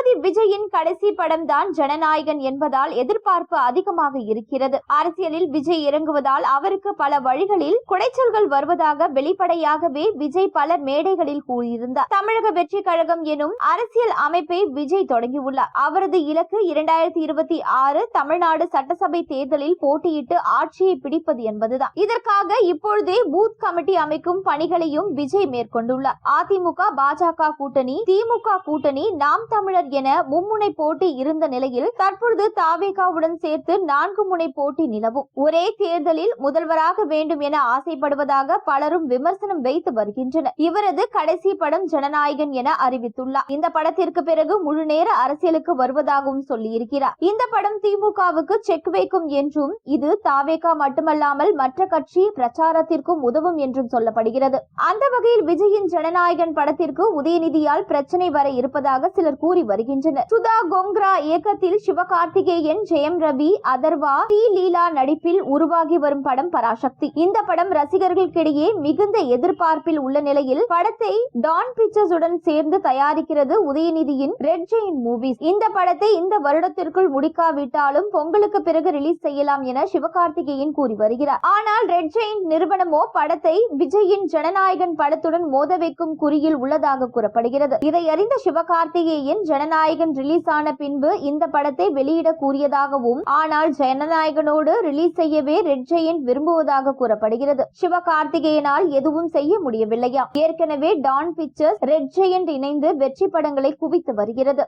தளபதி விஜயின் கடைசி படம் தான் ஜனநாயகன் என்பதால் எதிர்பார்ப்பு அதிகமாக இருக்கிறது. அரசியலில் விஜய் இறங்குவதால் அவருக்கு பல வழிகளில் குடைச்சல்கள் வருவதாக வெளிப்படையாகவே விஜய் பல மேடைகளில் கூறியிருந்தார். தமிழக வெற்றி கழகம் எனும் அரசியல் அமைப்பை விஜய் தொடங்கியுள்ளார். அவரது இலக்கு இரண்டாயிரத்தி இருபத்தி ஆறு தமிழ்நாடு சட்டசபை தேர்தலில் போட்டியிட்டு ஆட்சியை பிடிப்பது என்பதுதான். இதற்காக இப்பொழுதே பூத் கமிட்டி அமைக்கும் பணிகளையும் விஜய் மேற்கொண்டுள்ளார். அதிமுக பாஜக கூட்டணி திமுக கூட்டணி நாம் தமிழர் என மும்முனை போட்டி இருந்த நிலையில் தற்பொழுது தாவேகாவுடன் சேர்த்து நான்கு முனை போட்டி நிலவும். ஒரே தேர்தலில் முதல்வராக வேண்டும் என ஆசைப்படுவதாக பலரும் விமர்சனம் வைத்து வருகின்றனர். இவரது கடைசி படம் ஜனநாயகன் என அறிவித்துள்ளார். இந்த படத்திற்கு பிறகு முழு நேர அரசியலுக்கு வருவதாகவும் சொல்லியிருக்கிறார். இந்த படம் திமுகவுக்கு செக் வைக்கும் என்றும் இது தாவேகா மட்டுமல்லாமல் மற்ற கட்சி பிரச்சாரத்திற்கும் உதவும் என்றும் சொல்லப்படுகிறது. அந்த வகையில் விஜயின் ஜனநாயகன் படத்திற்கு உதயநிதியால் பிரச்சனை வர இருப்பதாக சிலர் கூறி வருகின்றனர் சுதா கோங்ரா இயக்கத்தில் சிவகார்த்திகேயன் ஜெயம் ரவி அதர்வா டி லீலா நடிப்பில் உருவாகி வரும் படம் பராசக்தி. இந்த படம் ரசிகர்களுக்கிடையே மிகுந்த எதிர்பார்ப்பில் உள்ள நிலையில் படத்தை டான் பிக்சர்ஸ் உடன் சேர்ந்து தயாரிக்கிறது உதயநிதியின் ரெட் ஜெயின் மூவிஸ் இந்த படத்தை இந்த வருடத்திற்குள் முடிக்காவிட்டாலும் பொங்கலுக்கு பிறகு ரிலீஸ் செய்யலாம் என சிவகார்த்திகேயன் கூறி வருகிறார். ஆனால் ரெட் ஜெயின் நிறுவனமோ படத்தை விஜயின் ஜனநாயகன் படத்துடன் மோத வைக்கும் குறியில் உள்ளதாக கூறப்படுகிறது. இதை அறிந்த சிவகார்த்திகேயன் ஜனநாயகன் ரிலீஸ் ஆன பின்பு இந்த படத்தை வெளியிட கூறியதாகவும் ஆனால் ஜனநாயகனோடு ரிலீஸ் செய்யவே ரெட் ஜெயண்ட் விரும்புவதாக கூறப்படுகிறது. சிவகார்த்திகேயனால் எதுவும் செய்ய முடியவில்லையா? ஏற்கனவே டான் பிக்சர்ஸ் ரெட் ஜெயண்ட் இணைந்து வெற்றி படங்களை குவித்து வருகிறது.